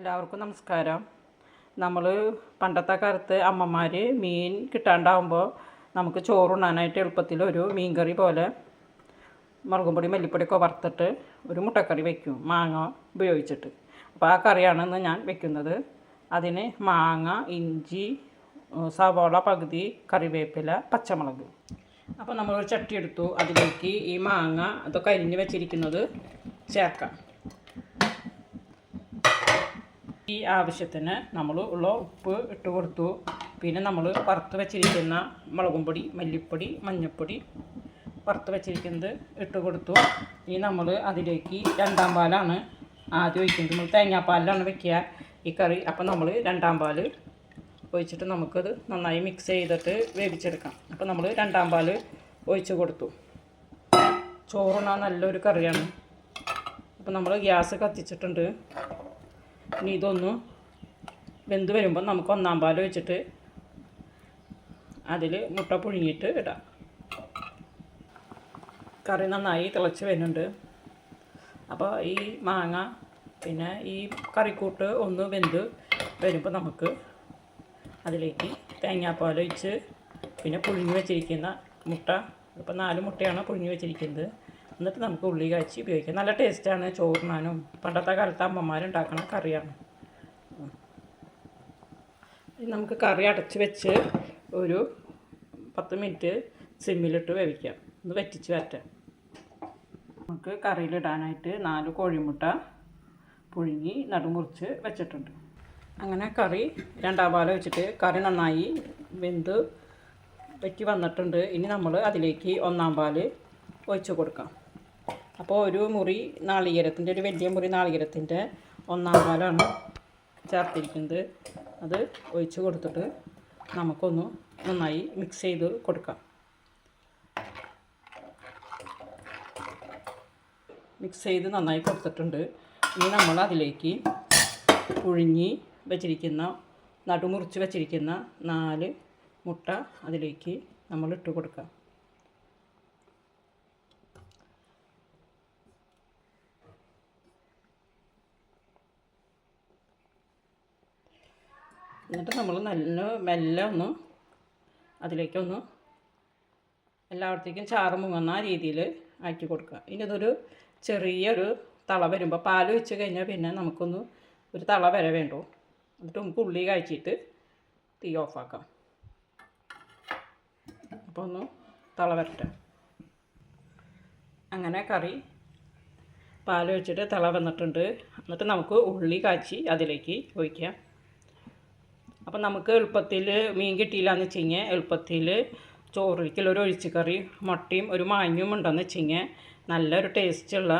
എല്ലാവർക്കും നമസ്കാരം. നമ്മൾ പണ്ടത്തെ കാലത്ത് അമ്മമാർ മീൻ കിട്ടാണ്ടാവുമ്പോൾ നമുക്ക് ചോറുണ്ണാനായിട്ട് എളുപ്പത്തിൽ ഒരു മീൻ കറി പോലെ മുളകും പൊടി മല്ലിപ്പൊടിയൊക്കെ വറുത്തിട്ട് ഒരു മുട്ടക്കറി വയ്ക്കും മാങ്ങ ഉപയോഗിച്ചിട്ട്. അപ്പോൾ ആ കറിയാണ് ഇന്ന് ഞാൻ വെക്കുന്നത്. അതിന് മാങ്ങ ഇഞ്ചി സവോള പകുതി കറിവേപ്പില പച്ചമുളക്. അപ്പോൾ നമ്മളൊരു ചട്ടി എടുത്തു. അതിലേക്ക് ഈ മാങ്ങ അതൊക്കെ അരിഞ്ഞ് വെച്ചിരിക്കുന്നത് ചേർക്കാം. ഈ ആവശ്യത്തിന് നമ്മൾ ഉള്ള ഉപ്പ് ഇട്ട് കൊടുത്തു. പിന്നെ നമ്മൾ വറുത്ത് വെച്ചിരിക്കുന്ന മുളകും പൊടി മല്ലിപ്പൊടി മഞ്ഞൾപ്പൊടി വറുത്ത് വെച്ചിരിക്കുന്നത് ഇട്ട് കൊടുത്തു. ഇനി നമ്മൾ അതിലേക്ക് രണ്ടാം പാലാണ് ആദ്യം ഒഴിക്കുന്നത്. നമ്മൾ തേങ്ങാപ്പാലിലാണ് വെക്കുക ഈ കറി. അപ്പം നമ്മൾ രണ്ടാം പാൽ ഒഴിച്ചിട്ട് നമുക്കത് നന്നായി മിക്സ് ചെയ്തിട്ട് വേവിച്ചെടുക്കാം. അപ്പം നമ്മൾ രണ്ടാം പാൽ ഒഴിച്ച് കൊടുത്തു. ചോറുണ്ണാൻ നല്ലൊരു കറിയാണ്. അപ്പം നമ്മൾ ഗ്യാസ് കത്തിച്ചിട്ടുണ്ട്. ഇനി ഇതൊന്ന് വെന്ത് വരുമ്പോൾ നമുക്ക് ഒന്നാം പാൽ വെച്ചിട്ട് അതിൽ മുട്ട പുഴുങ്ങിയിട്ട് ഇടാം. കറി നന്നായി തിളച്ച് വരുന്നുണ്ട്. അപ്പോൾ ഈ മാങ്ങ പിന്നെ ഈ കറിക്കൂട്ട് ഒന്ന് വെന്ത് വരുമ്പോൾ നമുക്ക് അതിലേക്ക് തേങ്ങാപ്പാൽ ഒഴിച്ച് പിന്നെ പുഴുങ്ങി വെച്ചിരിക്കുന്ന മുട്ട. ഇപ്പോൾ നാല് മുട്ടയാണ് പുഴുങ്ങി വെച്ചിരിക്കുന്നത്. എന്നിട്ട് നമുക്ക് ഉള്ളി കാച്ചി ഉപയോഗിക്കാം. നല്ല ടേസ്റ്റാണ് ചോറിനാനും പണ്ടത്തെ കാലത്ത് അമ്മമാരുണ്ടാക്കുന്ന കറിയാണ്. നമുക്ക് കറി അടച്ച് വെച്ച് ഒരു പത്ത് മിനിറ്റ് സിമ്മിലിട്ട് വേവിക്കാം. ഒന്ന് വെറ്റിച്ച് വരട്ടെ. നമുക്ക് കറിയിലിടാനായിട്ട് നാല് കോഴിമുട്ട പുഴുങ്ങി നടുമുറിച്ച് വെച്ചിട്ടുണ്ട്. അങ്ങനെ കറി രണ്ടാം പാലം വെച്ചിട്ട് കറി നന്നായി വെന്ത് വെറ്റി വന്നിട്ടുണ്ട്. ഇനി നമ്മൾ അതിലേക്ക് ഒന്നാം പാൽ ഒഴിച്ച് കൊടുക്കാം. അപ്പോൾ ഒരു മുറി നാളികേരത്തിന്റെ ഒരു വലിയ മുറി നാളികേരത്തിന്റെ ഒന്നാം പാലാണ് ചേർത്തിരിക്കുന്നത്. അത് ഒഴിച്ച് കൊടുത്തിട്ട് നമുക്കൊന്ന് നന്നായി മിക്സ് ചെയ്ത് കൊടുക്കാം. മിക്സ് ചെയ്ത് നന്നായി കൊടുത്തിട്ടുണ്ട്. ഇനി നമ്മൾ അതിലേക്ക് പുഴുങ്ങി വെച്ചിരിക്കുന്ന നടുമുറിച്ച് വെച്ചിരിക്കുന്ന നാല് മുട്ട അതിലേക്ക് നമ്മൾ ഇട്ട് കൊടുക്കാം. എന്നിട്ട് നമ്മൾ നല്ല മെല്ലെ ഒന്ന് അതിലേക്കൊന്ന് എല്ലാവർത്തേക്കും ചാറ് മുങ്ങുന്ന രീതിയിൽ ആക്കി കൊടുക്കുക. ഇനി ഇതൊരു ചെറിയൊരു തള വരുമ്പോൾ പാൽ വെച്ച് കഴിഞ്ഞാൽ പിന്നെ നമുക്കൊന്ന് ഒരു തള വരെ വേണ്ടു. എന്നിട്ട് നമുക്ക് ഉള്ളി കാച്ചിട്ട് തീ ഓഫാക്കാം അപ്പോൾ ഒന്ന് തള വരട്ടെ. അങ്ങനെ കറി പാൽ വെച്ചിട്ട് തള വന്നിട്ടുണ്ട്. എന്നിട്ട് നമുക്ക് ഉള്ളി കാച്ചി അതിലേക്ക് ഒഴിക്കാം. അപ്പം നമുക്ക് എളുപ്പത്തിൽ മീൻ കിട്ടിയില്ലാന്ന് വെച്ച് കഴിഞ്ഞാൽ എളുപ്പത്തിൽ ചോറിലേക്കുള്ള ഒരു ഒഴിച്ചുകറി മുട്ടയും ഒരു മാങ്ങയും ഉണ്ടെന്ന് വെച്ച് കഴിഞ്ഞാൽ നല്ലൊരു ടേസ്റ്റുള്ള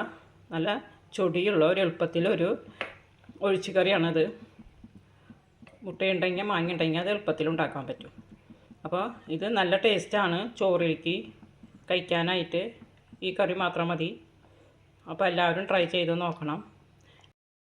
നല്ല ചൊടിയുള്ള ഒരു എളുപ്പത്തിലൊരു ഒഴിച്ചുകറിയാണത്. മുട്ടയുണ്ടെങ്കിൽ മാങ്ങ ഉണ്ടെങ്കിൽ അത് എളുപ്പത്തിൽ ഉണ്ടാക്കാൻ പറ്റും. അപ്പോൾ ഇത് നല്ല ടേസ്റ്റാണ് ചോറിലേക്ക് കഴിക്കാനായിട്ട്. ഈ കറി മാത്രം മതി. അപ്പോൾ എല്ലാവരും ട്രൈ ചെയ്ത് നോക്കണം.